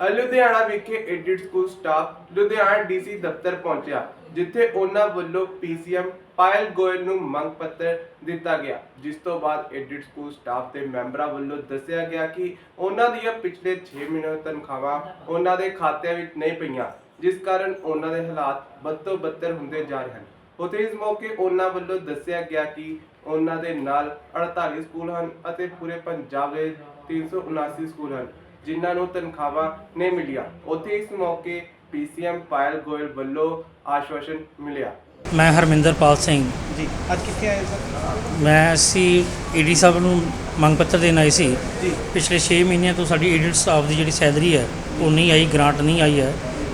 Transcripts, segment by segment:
ਲੁਧਿਆਣਾ ਵਿਖੇ aided school staff Ludhiana DC ਦਫ਼ਤਰ ਪਹੁੰਚਿਆ, ਜਿੱਥੇ ਉਹਨਾਂ ਵੱਲੋਂ ਪੀਸੀਐਮ ਪਾਇਲ ਗੋਇਲ ਨੂੰ ਮੰਗ ਪੱਤਰ ਦਿੱਤਾ ਗਿਆ, ਜਿਸ ਤੋਂ ਬਾਅਦ ਐਡਿਟ ਸਕੂਲ ਸਟਾਫ ਦੇ ਮੈਂਬਰਾਂ ਵੱਲੋਂ ਦੱਸਿਆ ਗਿਆ ਕਿ ਉਹਨਾਂ ਦੀਆਂ ਪਿਛਲੇ 6 ਮਹੀਨੇ ਦੀਆਂ ਤਨਖਾਹਾਂ ਉਹਨਾਂ ਦੇ ਖਾਤਿਆਂ ਵਿੱਚ ਨਹੀਂ ਪਈਆਂ, ਜਿਸ ਕਾਰਨ ਉਹਨਾਂ ਦੇ ਹਾਲਾਤ ਬਦ ਤੋਂ ਬੱਤਰ ਹੁੰਦੇ ਜਾ ਰਹੇ ਹਨ। ਉਤੇ ਇਸ ਮੌਕੇ ਉਹਨਾਂ ਵੱਲੋਂ ਦੱਸਿਆ ਗਿਆ ਕਿ ਉਹਨਾਂ ਦੇ ਨਾਲ 48 ਸਕੂਲ ਹਨ ਅਤੇ ਪੂਰੇ ਪੰਜਾਬ ਦੇ 379 ਸਕੂਲ ਹਨ। ਜਿਨ੍ਹਾਂ ਨੂੰ ਤਨਖਾਹਾਂ ਨਹੀਂ ਮਿਲੀਆਂ। ਉੱਥੇ ਇਸ ਮੌਕੇ ਪੀਸੀਐਮ ਪਾਇਲ ਗੋਇਲ ਵੱਲੋਂ ਆਸ਼ਵਾਸਨ ਮਿਲਿਆ। ਮੈਂ ਹਰਮਿੰਦਰਪਾਲ ਸਿੰਘ। ਜੀ ਅੱਜ ਕਿੱਥੇ ਆਏ ਸਰ? ਮੈਂ ਅਸੀਂ ਈਡੀ ਸਾਹਿਬ ਨੂੰ ਮੰਗ ਪੱਤਰ ਦੇਣ ਆਏ ਸੀ। ਜੀ। ਪਿਛਲੇ 6 ਮਹੀਨਿਆਂ ਤੋਂ ਸਾਡੀ ਈਡੀ ਸਟਾਫ ਦੀ ਜਿਹੜੀ ਸੈਲਰੀ ਹੈ ਉਹ ਨਹੀਂ ਆਈ ਗ੍ਰਾਂਟ ਨਹੀਂ ਆਈ ਹੈ।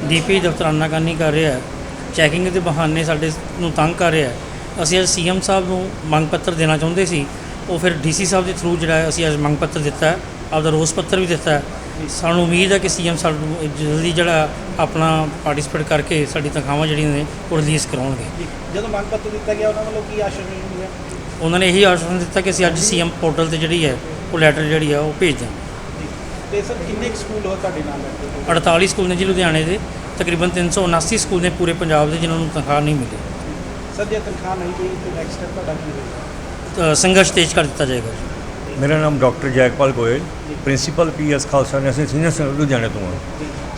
ਡੀਪੀ ਦਫ਼ਤਰਾਨਾ ਕਰਨੀ ਕਰ ਰਿਹਾ ਹੈ। ਚੈਕਿੰਗ ਦੇ ਬਹਾਨੇ ਸਾਡੇ ਨੂੰ ਤੰਗ ਕਰ ਰਿਹਾ ਹੈ। ਅਸੀਂ ਅੱਜ ਸੀਐਮ ਸਾਹਿਬ ਨੂੰ ਮੰਗ ਪੱਤਰ ਦੇਣਾ ਚਾਹੁੰਦੇ ਸੀ। ਉਹ ਫਿਰ ਡੀਸੀ ਸਾਹਿਬ ਦੇ ਥਰੂ ਜਿਹੜਾ ਅਸੀਂ ਅੱਜ ਮੰਗ ਪੱਤਰ ਦਿੱਤਾ ਆਪਦਾ ਰੋਸ ਪੱਤਰ ਵੀ ਦਿੱਤਾ ਹੈ। ਸਾਨੂੰ ਉਮੀਦ ਹੈ ਕਿ ਸੀਐਮ ਸਾਨੂੰ ਜਲਦੀ ਜਿਹੜਾ ਆਪਣਾ ਪਾਰਟਿਸਿਪੇਟ ਕਰਕੇ ਸਾਡੀ ਤਨਖਾਹਾਂ ਜਿਹੜੀਆਂ ਨੇ ਉਹ ਰਿਲੀਜ਼ ਕਰਾਉਣਗੇ। ਜਦੋਂ ਮੰਗ ਪੱਤਰ ਦਿੱਤਾ ਗਿਆ ਉਹਨਾਂ ਵੱਲੋਂ ਕੀ ਆਸ਼ਵਾਸਨ ਮਿਲਿਆ? ਉਹਨਾਂ ਨੇ ਇਹੀ ਆਸ਼ਵਾਸਨ ਦਿੱਤਾ ਕਿ ਅਸੀਂ ਅੱਜ ਸੀਐਮ ਪੋਰਟਲ ਤੇ ਜਿਹੜੀ ਹੈ ਉਹ ਲੈਟਰ ਜਿਹੜੀ ਆ ਉਹ ਭੇਜ ਦਾਂ ਜੀ ਤੇ ਸਰ ਕਿੰਨੇ ਕੁ ਸਕੂਲ ਹੋ ਤੁਹਾਡੇ ਨਾਲ ਲੱਗਦੇ 48 ਸਕੂਲ ਨੇ ਜੀ ਲੁਧਿਆਣੇ ਦੇ ਤਕਰੀਬਨ 379 ਸਕੂਲ ਨੇ ਪੂਰੇ ਪੰਜਾਬ ਦੇ ਜਿਨ੍ਹਾਂ ਨੂੰ ਤਨਖਾਹ ਨਹੀਂ ਮਿਲੀ। ਸਰ ਜੇ ਤਨਖਾਹ ਨਹੀਂ ਪਈ ਤਾਂ ਨੈਕਸਟ ਸਟੈਪ ਤੁਹਾਡਾ ਕੀ ਹੋਵੇਗਾ ਤਾਂ ਸੰਘਰਸ਼ ਤੇਜ਼ ਕਰ ਦਿੱਤਾ ਜਾਏਗਾ ਮੇਰਾ ਨਾਮ doctor Jaikpal Goyal, principal P S Khalsa nursing senior secondary Ludhiana ਤੋਂ ਹਾਂ।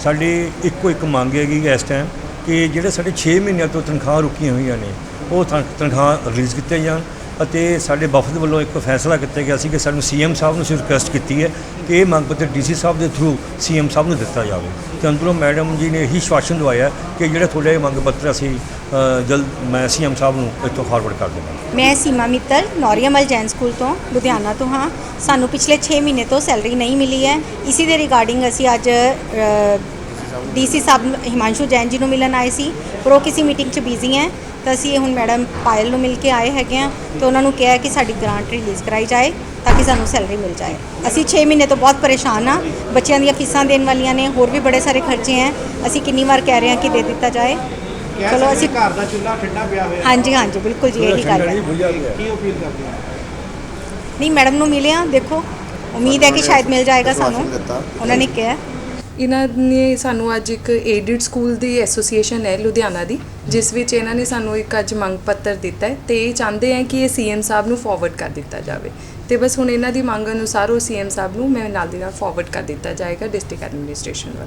ਸਾਡੀ ਇੱਕੋ ਇੱਕ ਮੰਗ ਹੈਗੀ ਇਸ ਟਾਈਮ ਕਿ ਜਿਹੜੇ ਸਾਡੇ 6 ਮਹੀਨਿਆਂ ਤੋਂ ਤਨਖਾਹ ਰੁਕੀਆਂ ਹੋਈਆਂ ਨੇ, ਉਹ ਤਨ- ਤਨਖਾਹ ਰਿਲੀਜ਼ ਕੀਤੀਆਂ ਜਾਣ। ਅਤੇ ਸਾਡੇ ਵਫਦ ਵੱਲੋਂ ਇੱਕ ਫੈਸਲਾ ਕੀਤਾ ਗਿਆ ਸੀ ਕਿ ਸਾਨੂੰ ਸੀਐਮ ਸਾਹਿਬ ਨੂੰ ਅਸੀਂ ਰਿਕੁਐਸਟ ਕੀਤੀ ਹੈ ਕਿ ਇਹ ਮੰਗ ਪੱਤਰ ਡੀਸੀ ਸਾਹਿਬ ਦੇ ਥਰੂ ਸੀਐਮ ਸਾਹਿਬ ਨੂੰ ਦਿੱਤਾ ਜਾਵੇ। ਤੇ ਅੰਦਰੋਂ ਮੈਡਮ ਜੀ ਨੇ ਇਹੀ ਸ਼ਵਾਸਨ ਦਵਾਇਆ ਕਿ ਜਿਹੜਾ ਤੁਹਾਡਾ ਇਹ ਮੰਗ ਪੱਤਰ ਅਸੀਂ ਜਲਦ ਮੈਂ ਸੀਐਮ ਸਾਹਿਬ ਨੂੰ ਇੱਥੋਂ ਫਾਰਵਰਡ ਕਰ ਦੇਵਾਂ ਮੈਂ ਸੀਮਾ ਮਿੱਤਲ ਨੌਰੀਆਮਲ ਜੈਨ ਸਕੂਲ ਤੋਂ, ਲੁਧਿਆਣਾ ਤੋਂ ਹਾਂ। ਸਾਨੂੰ ਪਿਛਲੇ 6 ਮਹੀਨੇ ਤੋਂ ਸੈਲਰੀ ਨਹੀਂ ਮਿਲੀ ਹੈ। ਇਸੇ ਦੇ ਰਿਗਾਰਡਿੰਗ ਅਸੀਂ ਅੱਜ ਡੀਸੀ ਸਾਹਿਬ ਨੂੰ- ਹਿਮਾਂਸ਼ੂ ਜੈਨ ਜੀ ਨੂੰ ਮਿਲਣ ਆਏ ਸੀ ਪਰ ਉਹ ਕਿਸੇ ਮੀਟਿੰਗ 'ਚ ਬਿਜ਼ੀ ਹੈ ਤਾਂ ਅਸੀਂ ਹੁਣ ਮੈਡਮ ਪਾਇਲ ਨੂੰ ਮਿਲ ਕੇ ਆਏ ਹੈਗੇ ਆ ਤੇ ਉਹਨਾਂ ਨੂੰ ਕਿਹਾ ਕਿ ਸਾਡੀ ਗ੍ਰਾਂਟ ਰਿਲੀਜ਼ ਕਰਾਈ ਜਾਏ ਤਾਂ ਕਿ ਸਾਨੂੰ ਸੈਲਰੀ ਮਿਲ ਜਾਏ। ਅਸੀਂ 6 ਮਹੀਨੇ ਤੋਂ ਬਹੁਤ ਪਰੇਸ਼ਾਨ ਆ ਬੱਚਿਆਂ ਦੀਆਂ ਫੀਸਾਂ ਦੇਣ ਵਾਲੀਆਂ ਨੇ ਹੋਰ ਵੀ ਬੜੇ ਸਾਰੇ ਖਰਚੇ ਹੈ ਅਸੀਂ ਕਿੰਨੀ ਵਾਰ ਕਹਿ ਰਹੇ ਹਾਂ ਕਿ ਦੇ ਦਿੱਤਾ ਜਾਏ। ਚਲੋ ਅਸੀਂ ਘਰ ਦਾ ਚੁੱਲ੍ਹਾ ਠੰਡਾ ਪਿਆ ਹੋਇਆ। ਹਾਂਜੀ ਹਾਂਜੀ ਬਿਲਕੁਲ ਜੀ ਇਹੀ ਗੱਲ ਹੈ। ਕੀ ਅਪੀਲ ਕਰਦੇ ਹੋ? ਨਹੀਂ ਮੈਡਮ ਨੂੰ ਮਿਲਿਆ ਦੇਖੋ ਉਮੀਦ ਹੈ ਕਿ ਸ਼ਾਇਦ ਮਿਲ ਜਾਏਗਾ ਸਾਨੂੰ। ਉਹਨਾਂ ਨੇ ਕਿਹਾ ਇਹਨਾਂ ਨੇ ਸਾਨੂੰ ਅੱਜ ਇੱਕ ਏਡਿਡ ਸਕੂਲ ਦੀ ਐਸੋਸੀਏਸ਼ਨ ਹੈ ਲੁਧਿਆਣਾ ਦੀ, ਜਿਸ ਵਿੱਚ ਇਹਨਾਂ ਨੇ ਸਾਨੂੰ ਇੱਕ ਅੱਜ ਮੰਗ ਪੱਤਰ ਦਿੱਤਾ ਹੈ ਤੇ ਇਹ ਚਾਹੁੰਦੇ ਹੈ ਕਿ ਇਹ ਸੀਐਮ ਸਾਹਿਬ ਨੂੰ ਫਾਰਵਰਡ ਕਰ ਦਿੱਤਾ ਜਾਵੇ। ਤੇ ਬਸ ਹੁਣ ਇਹਨਾਂ ਦੀ ਮੰਗ ਅਨੁਸਾਰ ਉਹ ਸੀਐਮ ਸਾਹਿਬ ਨੂੰ ਮੈਂ ਨਾਲ ਦੀ ਨਾਲ ਫਾਰਵਰਡ ਕਰ ਦਿੱਤਾ ਜਾਏਗਾ ਡਿਸਟ੍ਰਿਕਟ ਐਡਮਿਨਿਸਟ੍ਰੇਸ਼ਨ ਵੱਲੋਂ।